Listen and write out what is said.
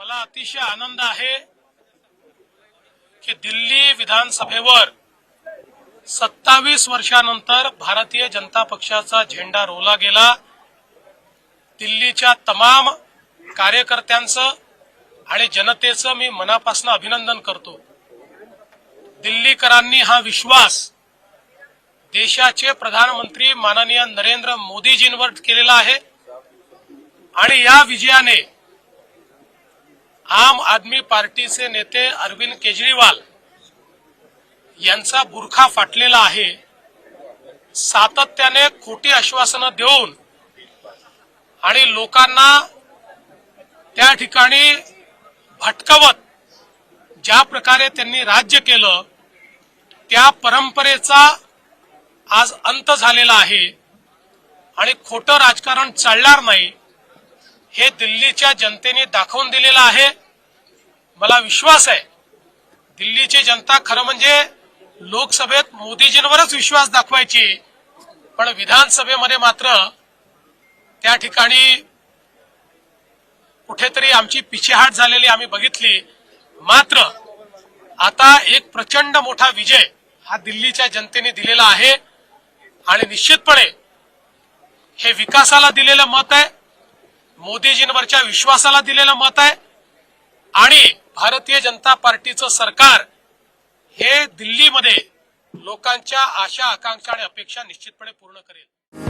मला अतिशय आनंद आहे की दिल्ली विधानसभेवर सत्तावीस वर्षानंतर भारतीय जनता पक्षाचा झेंडा रोवला गेला. दिल्लीच्या तमाम कार्यकर्त्यांचं आणि जनतेचं मी मनापासून अभिनंदन करतो. दिल्लीकरांनी हा विश्वास देशाचे प्रधानमंत्री माननीय नरेंद्र मोदीजींवर केलेला आहे. आणि या विजयाने आम आदमी पार्टीचे नेते अरविंद केजरीवाल यांचा बुरखा फाटलेला आहे. सातत्याने खोटी आश्वासनं देऊन आणि लोकांना त्या ठिकाणी भटकवत ज्या प्रकारे त्यांनी राज्य केलं त्या परंपरेचा आज अंत झालेला आहे. आणि खोटं राजकारण चालणार नाही. हे दिल्लीच्या जनतेने दाखवून दिलेलं आहे. मला विश्वास आहे. दिल्लीची जनता खरं म्हणजे लोकसभेत मोदीजींवरच विश्वास दाखवायची. पण विधानसभेमध्ये मात्र त्या ठिकाणी कुठेतरी आमची पिछेहाट झालेली आम्ही बघितली. मात्र आता एक प्रचंड मोठा विजय हा दिल्लीच्या जनतेने दिलेला आहे. आणि निश्चितपणे हे विकासाला दिलेलं मत आहे. मोदीजींवरच्या विश्वासाला दिलेलं मत आहे. आणि भारतीय जनता पार्टीचं सरकार हे दिल्लीमध्ये लोकांच्या आशा आकांक्षा आणि अपेक्षा निश्चितपणे पूर्ण करेल.